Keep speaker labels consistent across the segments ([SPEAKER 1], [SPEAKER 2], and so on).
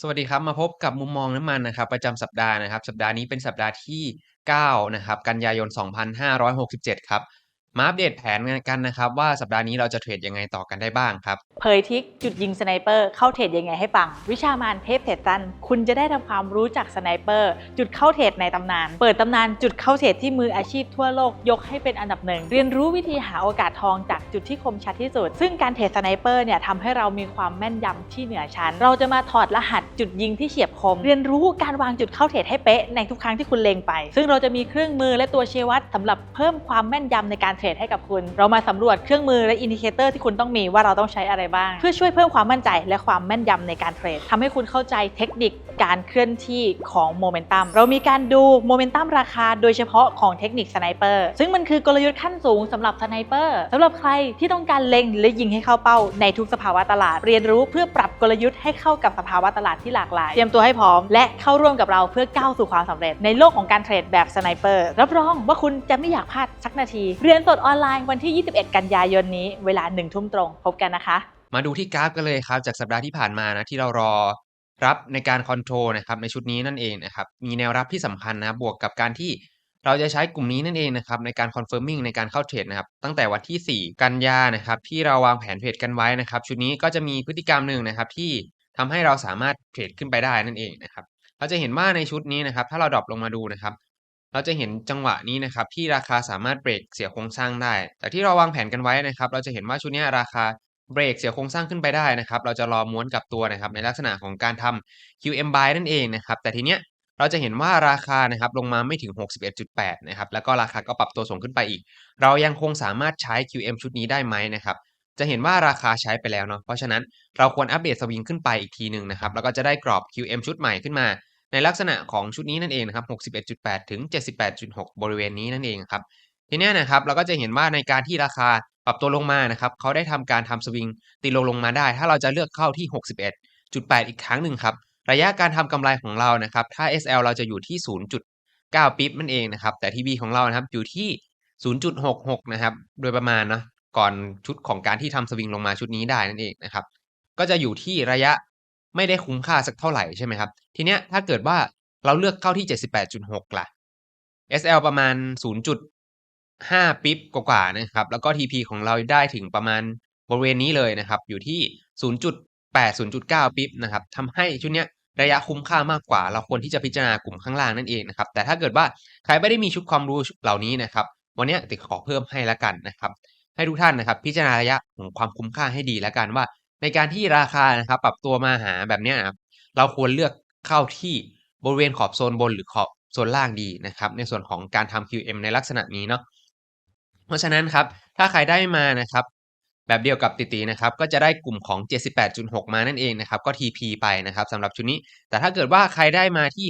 [SPEAKER 1] สวัสดีครับ มาพบกับมุมมองน้ำมันนะครับ ประจำสัปดาห์นะครับ สัปดาห์นี้เป็นสัปดาห์ที่ 9 นะครับ กันยายน 2567 ครับ มาอัปเดตแผนกันนะครับว่าสัปดาห์นี้เราจะเทรดยังไงต่อกันได้บ้างครับ
[SPEAKER 2] เผยทิกจุดยิงสไนเปอร์เข้าเทรดยังไงให้ปัง วิชามานเทพเทรดตัน คุณจะได้ทำความรู้จักสไนเปอร์จุดเข้าเทรดในตำนาน เปิดตำนานจุดเข้าเทรดที่มืออาชีพทั่วโลกยกให้เป็นอันดับหนึ่ง เรียนรู้วิธีหาโอกาสทองจากจุดที่คมชัดที่สุด ซึ่งการเทรดสไนเปอร์เนี่ยทำให้เรามีความแม่นยำที่เหนือชั้น เราจะมาถอดรหัสจุดยิงที่เฉียบคม เรียนรู้การวางจุดเข้าเทรดให้เป๊ะในทุกครั้งที่คุณเล็งไป ซึ่งเราจะมีเครื่องมือและตัวชี้วัดสำหรับเพิ่มความแม่นยำในการเทรดให้กับคุณ เรามาสำรวจเครื่องมือและอินดิเคเตอร์ที่คุณต้องมีว่าเราต้องใช้อะไรบ้าง เพื่อช่วยเพิ่มความมั่นใจและความแม่นยำในการเทรดทำให้คุณเข้าใจเทคนิคการเคลื่อนที่ของโมเมนตัมเรามีการดูโมเมนตัมราคาโดยเฉพาะของเทคนิคสไนเปอร์ซึ่งมันคือกลยุทธ์ขั้นสูงสำหรับสไนเปอร์สำหรับใครที่ต้องการเล็งและยิงให้เข้าเป้าในทุกสภาวะตลาด เรียนรู้เพื่อปรับกลยุทธ์ให้เข้ากับสภาวะตลาดที่หลากหลายเตรียมตัวให้พร้อม และเข้าร่วมกับเราเพื่อก้าวสู่ความสำเร็จในโลกของการเทรดแบบสไนเปอร์รับรองว่าคุณจะไม่อยากพลาดสักนาที เรียนสดออนไลน์วันที่ 21 กันยายนนี้เวลา1ทุ่มตรงพบกันนะคะ
[SPEAKER 1] มาดูที่กราฟกันเลยครับ จากสัปดาห์ที่ผ่านมานะที่เรารอรับในการคอนโทรลนะครับในชุดนี้นั่นเองนะครับมีแนวรับที่สำคัญนะบบวกกับการที่เราจะใช้กลุ่มนี้นั่นเองนะครับในการคอนเฟิร์มมิ่งในการเข้าเทรดนะครับตั้งแต่วันที่ 4 กันยานะครับที่เราวางแผนเทรดกันไว้นะครับชุดนี้ก็จะมีพฤติกรรมหนึ่งนะครับที่ทำให้เราสามารถเทรดขึ้นไปได้นั่นเองนะครับเราจะเห็นว่าในชุดนี้นะครับถ้าเราดรอปลงมาดูนะครับ เราจะเห็นจังหวะนี้นะครับที่ราคาสามารถเบรกเสียโครงสร้างได้แต่ที่เราวางแผนกันไว้นะครับ เราจะเห็นว่าชุดนี้ราคาเบรกเสียโครงสร้างขึ้นไปได้นะครับ เราจะรอม้วนกลับตัวนะครับ ในลักษณะของการทำ QM buy นั่นเองนะครับ แต่ทีเนี้ยเราจะเห็นว่าราคานะครับลงมาไม่ถึง 61.8 นะครับ แล้วก็ราคาก็ปรับตัวสูงขึ้นไปอีก เรายังคงสามารถใช้ QM ชุดนี้ได้ไหมนะครับ จะเห็นว่าราคาใช้ไปแล้วเนาะ เพราะฉะนั้นเราควรอัปเดตสวิงขึ้นไปอีกทีหนึ่งนะครับ แล้วก็จะได้กรอบ QM ชุดใหม่ขึ้นมา ในลักษณะของชุดนี้นั่นเองนะครับ61.8 ถึง 78.6 บริเวณนี้นั่นเองครับทีนี้นะครับเราก็จะเห็นว่าในการที่ราคาปรับตัวลงมานะครับเขาได้ทำการทำสวิงตีลงลงมาได้ ถ้าเราจะเลือกเข้าที่ 61.8 อีกครั้งหนึ่งครับระยะการทำกำไรของเรานะครับถ้า SL เราจะอยู่ที่ 0.9 ปิ๊บนั่นเองนะครับแต่ TB ของเรานะครับอยู่ที่ 0.66 นะครับโดยประมาณเนาะก่อนชุดของการที่ทำสวิงลงมาชุดนี้ได้นั่นเองนะครับก็จะอยู่ที่ระยะ ไม่ได้คุ้มค่าสักเท่าไหร่ใช่ไหมครับ ทีเนี้ยถ้าเกิดว่าเราเลือกเข้าที่ 78.6 ล่ะ SL ประมาณ 0.5 ปิ๊บกว่าๆนะครับ แล้วก็ TP ของเราได้ถึงประมาณบริเวณนี้เลยนะครับ อยู่ที่ 0.8 0.9 ปิ๊บนะครับทำให้ชุดเนี้ยระยะคุ้มค่ามากกว่า เราควรที่จะพิจารณากลุ่มข้างล่างนั่นเองนะครับ แต่ถ้าเกิดว่าใครไม่ได้มีชุดความรู้เหล่านี้นะครับ วันนี้ติดขอเพิ่มให้ละกันนะครับ ให้ทุกท่านนะครับ พิจารณาระยะของความคุ้มค่าให้ดีล้วกันว่า ในการที่ราคานะครับ ปรับตัวมาหาแบบนี้นะครับเราควรเลือกเข้าที่บริเวณขอบโซนบนหรือขอบโซนล่างดีนะครับ ในส่วนของการทำ QM ในลักษณะนี้เนาะเพราะฉะนั้นครับ ถ้าใครได้มานะครับ แบบเดียวกับติตีนะครับ ก็จะได้กลุ่มของ 78.6 มานั่นเองนะครับ ก็ TP ไปนะครับสำหรับชุดนี้ แต่ถ้าเกิดว่าใครได้มาที่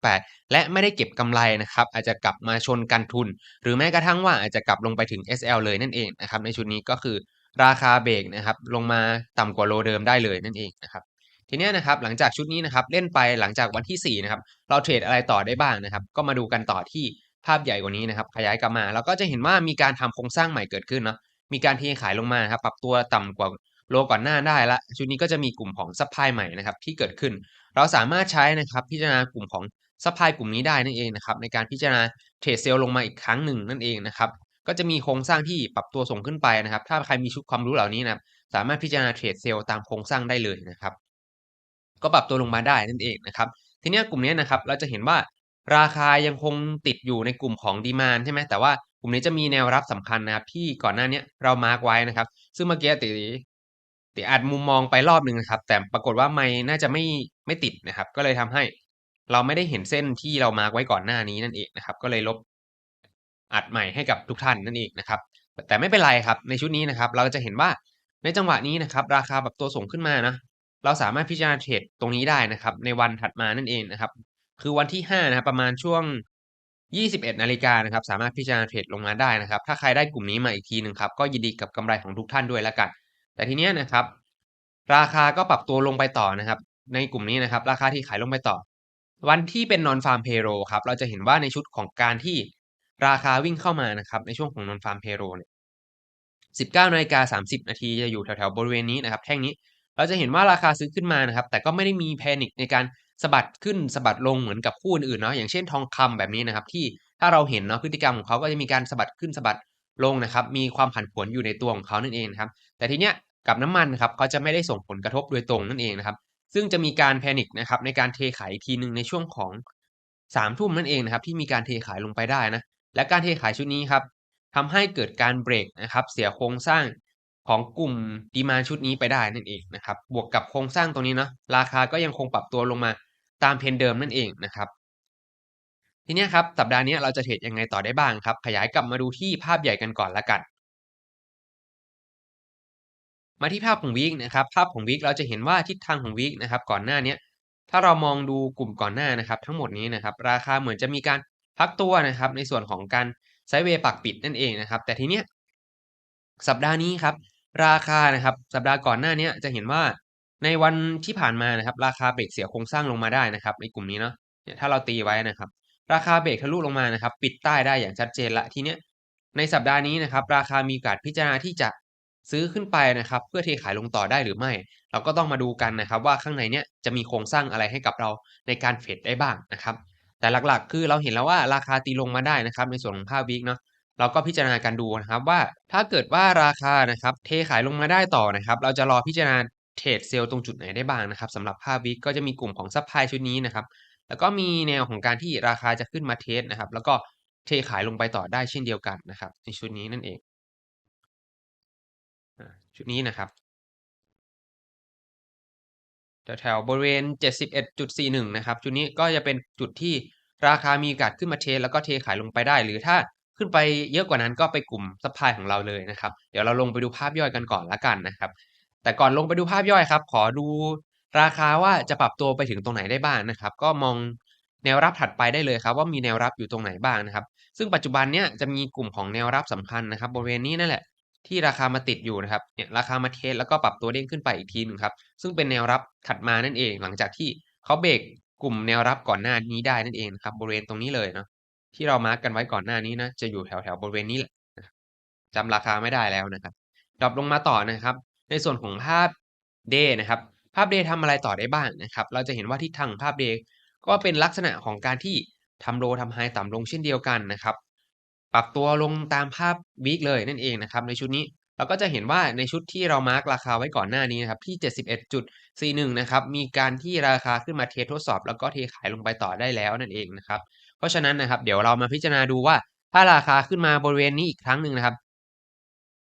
[SPEAKER 1] 61.8 และไม่ได้เก็บกำไรนะครับ อาจจะกลับมาชนกันทุน หรือแม้กระทั่งว่าอาจจะกลับลงไปถึง SL เลยนั่นเองนะครับ ในชุดนี้ก็คือ ราคาเบรกนะครับลงมาต่ำกว่าโลเดิมได้เลยนั่นเองนะครับทีนี้นะครับหลังจากชุดนี้นะครับเล่นไปหลังจากวันที่4นะครับเราเทรดอะไรต่อได้บ้างนะครับก็มาดูกันต่อที่ภาพใหญ่กว่านี้นะครับขยายกลับมาเราก็จะเห็นว่ามีการทำโครงสร้างใหม่เกิดขึ้นเนาะมีการเทขายลงมาครับปรับตัวต่ำกว่าโลก่อนหน้าได้ละชุดนี้ก็จะมีกลุ่มของซัพพลายใหม่นะครับที่เกิดขึ้น เราสามารถใช้นะครับพิจารณากลุ่มของซัพพลายกลุ่มนี้ได้นั่นเองนะครับในการพิจารณาเทรดเซลลงมาอีกครั้งหนึ่งนั่นเองนะครับ ก็จะมีโครงสร้างที่ปรับตัวส่งขึ้นไปนะครับ ถ้าใครมีชุดความรู้เหล่านี้นะครับสามารถพิจารณาเทรดเซลล์ตามโครงสร้างได้เลยนะครับ ก็ปรับตัวลงมาได้นั่นเองนะครับ ทีนี้กลุ่มนี้นะครับเราจะเห็นว่าราคายังคงติดอยู่ในกลุ่มของดีมานใช่ไหมแต่ว่ากลุ่มนี้จะมีแนวรับสำคัญนะครับที่ก่อนหน้านี้เรามาร์กไว้นะครับ ซึ่งเมื่อกี้ติติอัดมุมมองไปรอบหนึ่งนะครับ แต่ปรากฏว่าไม่น่าจะไม่ไม่ติดนะครับ ก็เลยทำให้เราไม่ได้เห็นเส้นที่เรามาร์กไว้ก่อนหน้านี้นั่นเองนะครับ ก็เลยลบ อัดใหม่ให้กับทุกท่านนั่นเองนะครับ แต่ไม่เป็นไรครับในชุดนี้นะครับ เราจะเห็นว่าในจังหวะนี้นะครับ ราคาแบบตัวส่งขึ้นมานะเราสามารถพิจารณาเทรดตรงนี้ได้นะครับ ในวันถัดมานั่นเองนะครับ คือวันที่5นะครับประมาณช่วง 21นาฬิกานะครับ สามารถพิจารณาเทรดลงมาได้นะครับ ถ้าใครได้กลุ่มนี้มาอีกทีหนึ่งครับก็ยินดีกับกำไรของทุกท่านด้วยแล้วกัน แต่ทีเนี้ยนะครับ ราคาก็ปรับตัวลงไปต่อนะครับ ในกลุ่มนี้นะครับ ราคาที่ขายลงไปต่อ วันที่เป็นนอนฟาร์มเพโรครับเราจะเห็นว่าในชุดของการที่ ราคาวิ่งเข้ามานะครับ ในช่วงของนอนฟาร์มเพโรเนี่ย19นาฬิกา30นาทีจะอยู่แถวๆบริเวณนี้นะครับ แท่งนี้เราจะเห็นว่าราคาซื้อขึ้นมานะครับ แต่ก็ไม่ได้มี panic ในการสะบัดขึ้นสะบัดลงเหมือนกับคู่อื่นๆเนาะอย่างเช่นทองคำแบบนี้นะครับ ที่ถ้าเราเห็นเนาะพฤติกรรมของเขาก็จะมีการสะบัดขึ้นสะบัดลงนะครับ มีความผันผวนอยู่ในตัวของเขานั่นเองนะครับ แต่ทีเนี้ยกับน้ำมันครับเขาจะไม่ได้ส่งผลกระทบโดยตรงนั่นเองนะครับ ซึ่งจะมีการแพนิคนะครับในการเทขายทีหนึ่งในช่วงของสามทุ่มนั่นเองนะครับที่มีการเทขายลงไปได้นะ และการเทขายชุดนี้ครับทำให้เกิดการเบรกนะครับเสียโครงสร้างของกลุ่มดีมาชุดนี้ไปได้นั่นเองนะครับบวกกับโครงสร้างตรงนี้เนาะราคาก็ยังคงปรับตัวลงมาตามเพนเดิมนั่นเองนะครับทีนี้ครับสัปดาห์นี้เราจะเทรดยังไงต่อได้บ้างครับ ขยายกลับมาดูที่ภาพใหญ่กันก่อนละกัน มาที่ภาพของวีคนะครับภาพของวีคเราจะเห็นว่าทิศทางของวีคนะครับก่อนหน้านี้ถ้าเรามองดูกลุ่มก่อนหน้านะครับ ทั้งหมดนี้นะครับราคาเหมือนจะมีการ พักตัวนะครับ ในส่วนของการไซด์เวย์ปักปิดนั่นเองนะครับ แต่ทีเนี้ยสัปดาห์นี้ครับ ราคานะครับ สัปดาห์ก่อนหน้านี้จะเห็นว่าในวันที่ผ่านมานะครับ ราคาเบรกเสียโครงสร้างลงมาได้นะครับในกลุ่มนี้เนาะเนี่ยถ้าเราตีไว้นะครับ ราคาเบรกทะลุลงมานะครับ ปิดใต้ได้อย่างชัดเจนละทีเนี้ยในสัปดาห์นี้นะครับ ราคามีโอกาสพิจารณาที่จะซื้อขึ้นไปนะครับ เพื่อเทขายลงต่อได้หรือไม่ เราก็ต้องมาดูกันนะครับ ว่าข้างในเนี้ยจะมีโครงสร้างอะไรให้กับเราในการเทรดได้บ้างนะครับ แต่หลักๆ คือเราเห็นแล้วว่าราคาตีลงมาได้นะครับ ในส่วนของภาพวิกเนาะเราก็พิจารณากันดูนะครับว่าถ้าเกิดว่าราคานะครับเทขายลงมาได้ต่อนะครับ เราจะรอพิจารณาเทรดเซลล์ตรงจุดไหนได้บ้างนะครับสำหรับภาพวิกก็จะมีกลุ่มของซัพพลายชุดนี้นะครับแล้วก็มีแนวของการที่ราคาจะขึ้นมาเทสนะครับ แล้วก็เทขายลงไปต่อได้เช่นเดียวกันนะครับ ในชุดนี้นั่นเองชุดนี้นะครับ แถวๆบริเวณ 71.41 นะครับ จุดนี้ก็จะเป็นจุดที่ราคามีโอกาสขึ้นมาเท แล้วก็เทขายลงไปได้ หรือถ้าขึ้นไปเยอะกว่านั้นก็ไปกลุ่มซัพพลายของเราเลยนะครับ เดี๋ยวเราลงไปดูภาพย่อยกันก่อนละกันนะครับ แต่ก่อนลงไปดูภาพย่อยครับ ขอดูราคาว่าจะปรับตัวไปถึงตรงไหนได้บ้างนะครับ ก็มองแนวรับถัดไปได้เลยครับว่ามีแนวรับอยู่ตรงไหนบ้างนะครับ ซึ่งปัจจุบันเนี้ยจะมีกลุ่มของแนวรับสำคัญนะครับ บริเวณนี้นั่นแหละ ที่ราคามาติดอยู่นะครับเนี่ยราคามาเทสแล้วก็ปรับตัวเด้งขึ้นไปอีกทีหนึ่งครับซึ่งเป็นแนวรับถัดมานั่นเอง หลังจากที่เขาเบรกกลุ่มแนวรับก่อนหน้านี้ได้นั่นเองครับบริเวณตรงนี้เลยเนาะที่เรามาร์กกันไว้ก่อนหน้านี้นะจะอยู่แถวแถวบริเวณนี้แหละจำราคาไม่ได้แล้วนะครับดรอปลงมาต่อนะครับ ในส่วนของภาพเดย์นะครับ ภาพเดย์ทำอะไรต่อได้บ้างนะครับ เราจะเห็นว่าทิศทางภาพเดย์ก็เป็นลักษณะของการที่ทำโลทำไฮต่ำลงเช่นเดียวกันนะครับ ปรับตัวลงตามภาพวีคเลยนั่นเองนะครับในชุดนี้เราก็จะเห็นว่าในชุดที่เรามาร์กราคาไว้ก่อนหน้านี้นะครับที่ 71.41 นะครับมีการที่ราคาขึ้นมาเททดสอบ แล้วก็เทขายลงไปต่อได้แล้วนั่นเองนะครับเพราะฉะนั้นนะครับเดี๋ยวเรามาพิจารณาดูว่าถ้าราคาขึ้นมาบริเวณนี้อีกครั้งหนึ่งนะครับ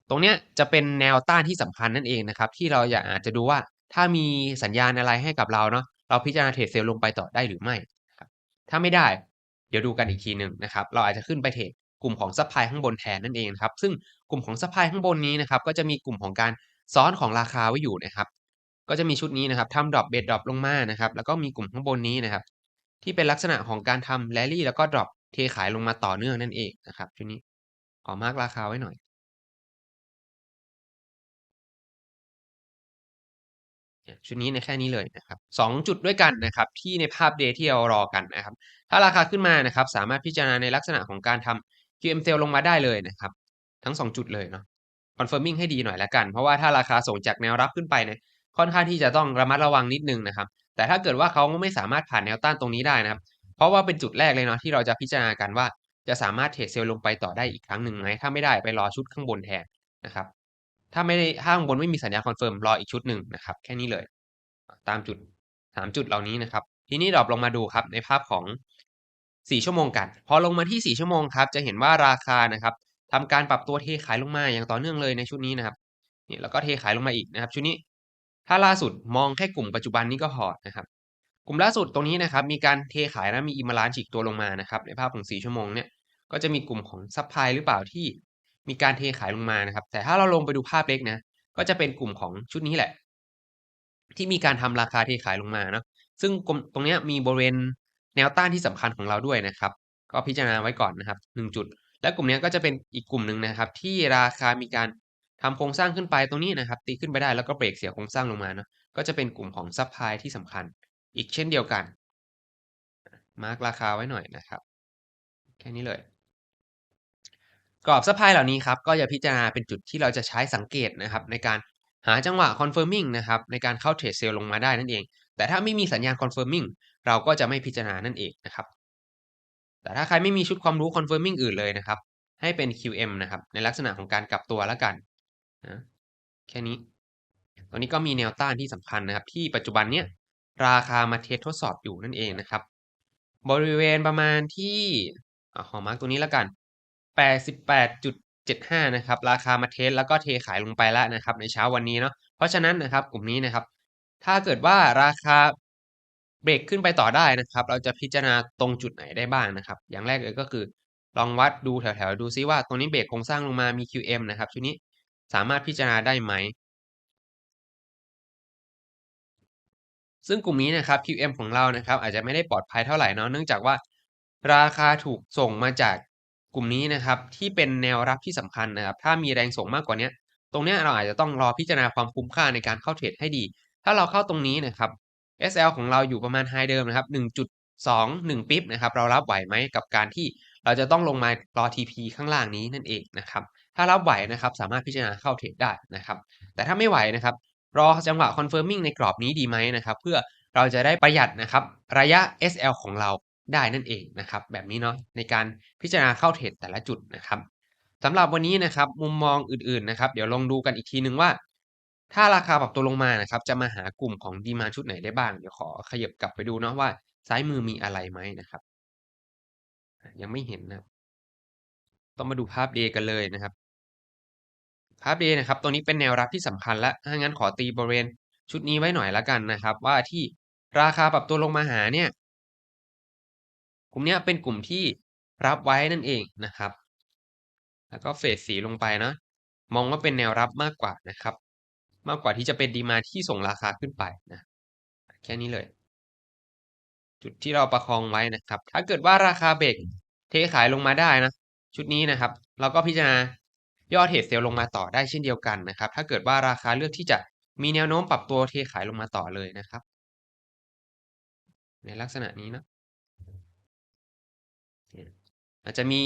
[SPEAKER 1] ตรงเนี้ยจะเป็นแนวต้านที่สำคัญนั่นเองนะครับที่เราอยากอาจจะดูว่าถ้ามีสัญญาณอะไรให้กับเราเนาะเราพิจารณาเทรดเซลล์ลงไปต่อได้หรือไม่ ถ้าไม่ได้เดี๋ยวดูกันอีกทีหนึ่งนะครับ เราอาจจะขึ้นไปเทรด กลุ่มของซัพพลายข้างบนแทนนั่นเองครับซึ่งกลุ่มของซัพพลายข้างบนนี้นะครับก็จะมีกลุ่มของการซ้อนของราคาไว้อยู่นะครับ ก็จะมีชุดนี้นะครับทำดรอปเบดดรอปลงมานะครับแล้วก็มีกลุ่มข้างบนนี้นะครับ ที่เป็นลักษณะของการทำแรลลี่แล้วก็ดรอปเทขายลงมาต่อเนื่องนั่นเองนะครับชุดนี้ขอมาร์กราคาไว้หน่อยชุดนี้ในแค่นี้เลยนะครับสองจุดด้วยกันนะครับที่ในภาพเดย์ที่เรารอกันนะครับ ถ้าราคาขึ้นมานะครับ สามารถพิจารณาในลักษณะของการทำ QM sell ลงมาได้เลยนะครับ ทั้ง 2 จุดเลยเนาะ confirming ให้ดีหน่อยละกัน เพราะว่าถ้าราคาส่งจากแนวรับขึ้นไปเนี่ยค่อนข้างที่จะต้องระมัดระวังนิดนึงนะครับ แต่ถ้าเกิดว่าเขาไม่สามารถผ่านแนวต้านตรงนี้ได้นะครับ เพราะว่าเป็นจุดแรกเลยเนาะที่เราจะพิจารณากันว่าจะสามารถเทรดเซลล์ลงไปต่อได้อีกครั้งหนึ่งไหมถ้าไม่ได้ไปรอชุดข้างบนแทนนะครับ ถ้าไม่ได้ถ้าข้างบนไม่มีสัญญาคอนเฟิร์มรออีกชุดหนึ่งนะครับ แค่นี้เลย ตามจุดสามจุดเหล่านี้นะครับ ทีนี้ดรอปลงมาดูครับในภาพของ สี่ชั่วโมงกัน พอลงมาที่สี่ชั่วโมงครับ จะเห็นว่าราคานะครับทำการปรับตัวเทขายลงมาอย่างต่อเนื่องเลยในชุดนี้นะครับนี่แล้วก็เทขายลงมาอีกนะครับ ชุดนี้ ถ้าล่าสุดมองแค่กลุ่มปัจจุบันนี้ก็พอดนะครับ กลุ่มล่าสุดตรงนี้นะครับ มีการเทขายนะมีอิมาลานฉีกตัวลงมานะครับ ในภาพของสี่ชั่วโมงเนี่ยก็จะมีกลุ่มของซัพพลายหรือเปล่าที่มีการเทขายลงมานะครับ แต่ถ้าเราลงไปดูภาพเล็กนะ ก็จะเป็นกลุ่มของชุดนี้แหละ ที่มีการทำราคาเทขายลงมาเนาะซึ่งตรงนี้มีบริเวณ แนวต้านที่สำคัญของเราด้วยนะครับ ก็พิจารณาไว้ก่อนนะครับหนึ่งจุด และกลุ่มนี้ก็จะเป็นอีกกลุ่มหนึ่งนะครับ ที่ราคามีการทำโครงสร้างขึ้นไปตรงนี้นะครับ ตีขึ้นไปได้แล้วก็เบรกเสียโครงสร้างลงมาเนาะก็จะเป็นกลุ่มของซัพพลายที่สำคัญ อีกเช่นเดียวกัน มาร์กราคาไว้หน่อยนะครับ แค่นี้เลย กรอบซัพพลายเหล่านี้ครับก็จะพิจารณาเป็นจุดที่เราจะใช้สังเกตนะครับ ในการหาจังหวะ confirming นะครับในการเข้าเทรดเซลล์ลงมาได้นั่นเอง แต่ถ้าไม่มีสัญญาณ confirming เราก็จะไม่พิจารณานั่นเองนะครับ แต่ถ้าใครไม่มีชุดความรู้ confirming อื่นเลยนะครับ ให้เป็น QM นะครับ ในลักษณะของการกลับตัวแล้วกันนะแค่นี้ตัวนี้ก็มีแนวต้านที่สำคัญนะครับ ที่ปัจจุบันเนี้ยราคามาเทสทดสอบอยู่นั่นเองนะครับ บริเวณประมาณที่ออมาร์กตัวนี้แล้วกัน 88.75 นะครับ ราคามาเทสแล้วก็เทขายลงไปแล้วนะครับ ในเช้าวันนี้เนาะ เพราะฉะนั้นนะครับกลุ่มนี้นะครับ ถ้าเกิดว่าราคา เบรกขึ้นไปต่อได้นะครับ เราจะพิจารณาตรงจุดไหนได้บ้างนะครับ อย่างแรกเลยก็คือ ลองวัดดูแถวๆดูซิว่าตรงนี้เบรกโครงสร้างลงมามี QM นะครับชุดนี้สามารถพิจารณาได้ไหม ซึ่งกลุ่มนี้นะครับ QM ของเรานะครับ อาจจะไม่ได้ปลอดภัยเท่าไหร่เนาะเนื่องจากว่า ราคาถูกส่งมาจากกลุ่มนี้นะครับ ที่เป็นแนวรับที่สำคัญนะครับ ถ้ามีแรงส่งมากกว่านี้ตรงนี้เราอาจจะต้องรอพิจารณาความคุ้มค่าในการเข้าเทรดให้ดี ถ้าเราเข้าตรงนี้นะครับ SL ของเราอยู่ประมาณไฮเดิมนะครับ 1.21 ปิ๊บนะครับ เรารับไหวไหมกับการที่เราจะต้องลงมารอ TP ข้างล่างนี้นั่นเองนะครับ ถ้ารับไหวนะครับสามารถพิจารณาเข้าเทรดได้นะครับ แต่ถ้าไม่ไหวนะครับ รอจังหวะ confirming ในกรอบนี้ดีไหมนะครับ เพื่อเราจะได้ประหยัดนะครับระยะ SL ของเราได้นั่นเองนะครับ แบบนี้เนาะในการพิจารณาเข้าเทรดแต่ละจุดนะครับสำหรับวันนี้นะครับมุมมองอื่นๆนะครับ เดี๋ยวลองดูกันอีกทีนึงว่า ถ้าราคาปรับตัวลงมานะครับ จะมาหากลุ่มของดีมาชุดไหนได้บ้าง เดี๋ยวขอขยับกลับไปดูเนาะว่าซ้ายมือมีอะไรไหมนะครับ ยังไม่เห็นนะครับต้องมาดูภาพเดกันเลยนะครับ ภาพเดนะครับ ตัวนี้เป็นแนวรับที่สำคัญและถ้างั้นขอตีบริเวณชุดนี้ไว้หน่อยละกันนะครับ ว่าที่ราคาปรับตัวลงมาหาเนี่ย กลุ่มนี้เป็นกลุ่มที่รับไว้นั่นเองนะครับ แล้วก็เฟดสีลงไปเนาะมองว่าเป็นแนวรับมากกว่านะครับ มากกว่าที่จะเป็นดีมาที่ส่งราคาขึ้นไปนะแค่นี้เลย จุดที่เราประคองไว้นะครับ ถ้าเกิดว่าราคาเบรกเทขายลงมาได้นะ ชุดนี้นะครับ เราก็พิจารณายอดเทรดเซลล์ลงมาต่อได้เช่นเดียวกันนะครับ ถ้าเกิดว่าราคาเลือกที่จะมีแนวโน้มปรับตัวเทขายลงมาต่อเลยนะครับ ในลักษณะนี้นะอาจจะมี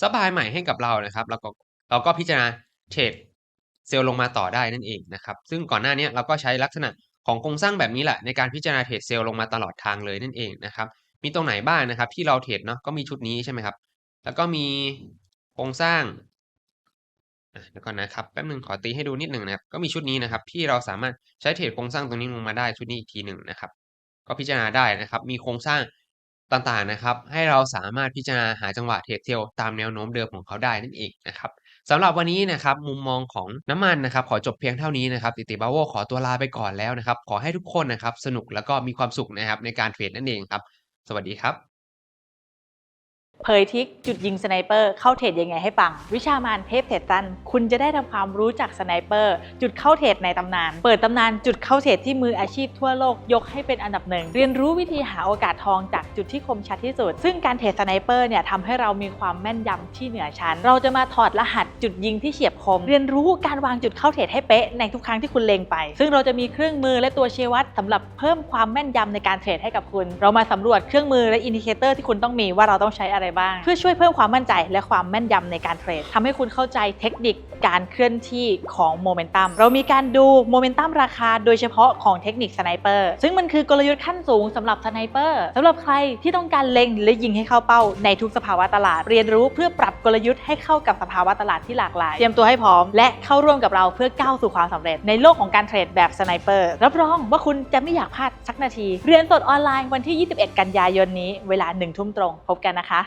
[SPEAKER 1] ซัพพลายใหม่ให้กับเรานะครับ แล้วก็เราก็พิจารณาเทรด เซลล์ลงมาต่อได้นั่นเองนะครับ ซึ่งก่อนหน้านี้เราก็ใช้ลักษณะของโครงสร้างแบบนี้แหละในการพิจารณาเทรดเซลล์ลงมาตลอดทางเลยนั่นเองนะครับ มีตรงไหนบ้างนะครับ ที่เราเทรดเนาะก็มีชุดนี้ใช่ไหมครับ แล้วก็มีโครงสร้างเดี๋ยวก่อนนะครับแป๊บนึงขอตีให้ดูนิดหนึ่งนะครับ ก็มีชุดนี้นะครับ ที่เราสามารถใช้เทรดโครงสร้างตรงนี้ลงมาได้ชุดนี้อีกทีหนึ่งนะครับ ก็พิจารณาได้นะครับ มีโครงสร้างต่างๆนะครับ ให้เราสามารถพิจารณาหาจังหวะเทรดเซลล์ตามแนวโน้มเดิมของเขาได้นั่นเองนะครับ สำหรับวันนี้นะครับมุมมองของน้ำมันนะครับขอจบเพียงเท่านี้นะครับติติบาโวขอตัวลาไปก่อนแล้วนะครับขอให้ทุกคนนะครับสนุกแล้วก็มีความสุขนะครับในการเทรดนั่นเองครับ สวัสดีครับ
[SPEAKER 2] เผยทิกจุดยิงสไนเปอร์เข้าเทรดยังไงให้ปัง วิชามานเทพเทรดตัน คุณจะได้ทำความรู้จักสไนเปอร์ จุดเข้าเทรดในตำนาน เปิดตำนานจุดเข้าเทรดที่มืออาชีพทั่วโลกยกให้เป็นอันดับหนึ่ง เรียนรู้วิธีหาโอกาสทองจากจุดที่คมชัดที่สุด ซึ่งการเทรดสไนเปอร์เนี่ยทำให้เรามีความแม่นยำที่เหนือชั้น เราจะมาถอดรหัสจุดยิงที่เฉียบคม เรียนรู้การวางจุดเข้าเทรดให้เป๊ะในทุกครั้งที่คุณเล็งไป ซึ่งเราจะมีเครื่องมือและตัวเชวัดสำหรับเพิ่มความแม่นยำในการเทรดให้กับคุณ เรามาสำรวจเครื่องมือและอินดิเคเตอร์ที่คุณต้องมีว่าเราต้องใช้อะไรบ้าง เพื่อช่วยเพิ่มความมั่นใจและความแม่นยำในการเทรดทำให้คุณเข้าใจเทคนิคการเคลื่อนที่ของโมเมนตัมเรามีการดูโมเมนตัมราคาโดยเฉพาะของเทคนิคสไนเปอร์ซึ่งมันคือกลยุทธ์ขั้นสูงสำหรับสไนเปอร์สำหรับใครที่ต้องการเล็งและยิงให้เข้าเป้าในทุกสภาวะตลาด เรียนรู้เพื่อปรับกลยุทธ์ให้เข้ากับสภาวะตลาดที่หลากหลาย เตรียมตัวให้พร้อม และเข้าร่วมกับเราเพื่อก้าวสู่ความสำเร็จในโลกของการเทรดแบบสไนเปอร์รับรองว่าคุณจะไม่อยากพลาดสักนาที เรียนสดออนไลน์วันที่ 21 กันยายนนี้ เวลา1ทุ่มตรง พบกันนะคะ